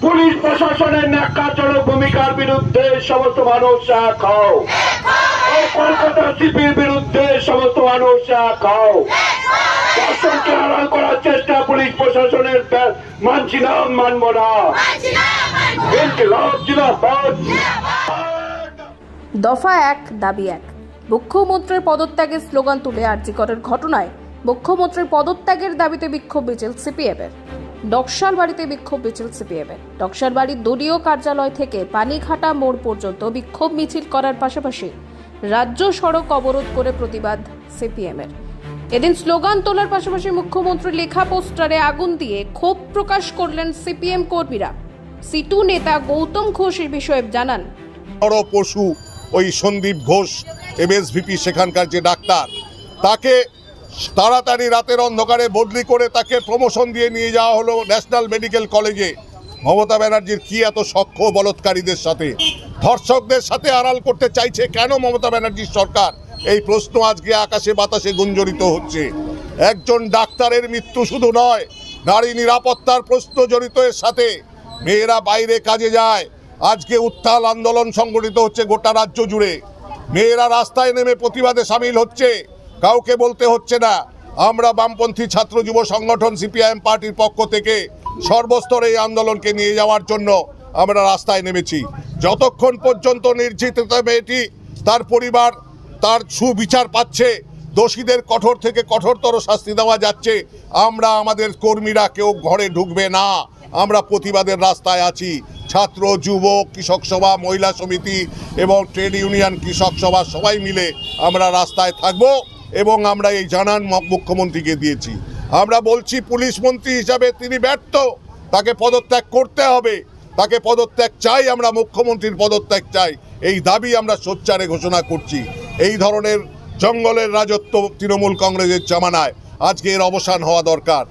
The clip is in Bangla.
পুলিশ প্রশাসনের ন্যাক্কারজনক ভূমিকার বিরুদ্ধে সমস্ত মানুষ এক হও। কলকাতা সিপির বিরুদ্ধে সমস্ত মানুষ এক হও। দর্শনকে আড়াল করার চেষ্টা পুলিশ প্রশাসনের মানছি না। মানব না। দফা এক দাবি এক। মুখ্যমন্ত্রীর পদত্যাগের স্লোগান তুলে আর্জিকরের ঘটনায় মুখ্যমন্ত্রীর পদত্যাগের দাবিতে বিক্ষোভ মিছিল সিপিএমের। ডকশাল বাড়িতে বিক্ষোভ মিছিল সিপিএমের। ডকশাল বাড়ির দলীয় কার্যালয় থেকে পানিঘাটা মোড় পর্যন্ত বিক্ষোভ মিছিল করার পাশাপাশি রাজ্য সড়ক অবরোধ করে প্রতিবাদ সিপিএমের। এদিন স্লোগান তোলার পাশাপাশি মুখ্যমন্ত্রী লেখা পোস্টারে আগুন দিয়ে ক্ষোভ প্রকাশ করলেন সিপিএম কর্মীরা। সিটু নেতা গৌতম ঘোষ এই বিষয়ে জানান বড় পশু, ওই সন্দীপ ঘোষ, এমএসভিপি সেখানকার যে ডাক্তার, তাকে তাড়াতাড়ি রাতের অন্ধকারে বদলি করে তাকে প্রমোশন দিয়ে নিয়ে যাওয়া হলো ন্যাশনাল মেডিকেল কলেজে মমতা ব্যানার্জির কি এত সখ্য বলৎকারীদের সাথে? ধর্ষকদের সাথে আড়াল করতে চাইছে কেন মমতা ব্যানার্জির সরকার? এই প্রশ্ন আজকে আকাশে বাতাসে গুঞ্জরিত হচ্ছে। একজন ডাক্তারের মৃত্যু শুধু নয়, নারী নিরাপত্তার প্রশ্ন জড়িত এর সাথে। মেয়েরা বাইরে কাজে যায়। আজকে উত্তাল আন্দোলন সংগঠিত হচ্ছে গোটা রাজ্য জুড়ে। মেয়েরা রাস্তায় নেমে প্রতিবাদে সামিল হচ্ছে। কাউকে বলতে হচ্ছে না। আমরা বামপন্থী ছাত্র যুব সংগঠন সিপিআইএম পার্টির পক্ষ থেকে সর্বস্তরে এই আন্দোলনকে নিয়ে যাওয়ার জন্য আমরা রাস্তায় নেমেছি। যতক্ষণ পর্যন্ত নির্যাতিত মেয়েটি, তার পরিবার, তার সুবিচার পাচ্ছে, দোষীদের কঠোর থেকে কঠোরতর শাস্তি দেওয়া যাচ্ছে, আমরা আমাদের কর্মীরা কেউ ঘরে ঢুকবে না। আমরা প্রতিবাদের রাস্তায় আছি। ছাত্র, যুব, কৃষক সভা, মহিলা সমিতি এবং ট্রেড ইউনিয়ন, কৃষক সভা সবাই মিলে আমরা রাস্তায় থাকব। এবং আমরা এই জানান মুখ্যমন্ত্রীকে দিয়েছি। আমরা বলছি, পুলিশ মন্ত্রী হিসাবে তিনি ব্যর্থ। তাকে পদত্যাগ করতে হবে। তাকে পদত্যাগ চাই, আমরা মুখ্যমন্ত্রীর পদত্যাগ চাই। এই দাবি আমরা সোচ্চারে ঘোষণা করছি। এই ধরনের জঙ্গলের রাজত্ব তৃণমূল কংগ্রেসের জামানায় আজকে এর অবসান হওয়া দরকার।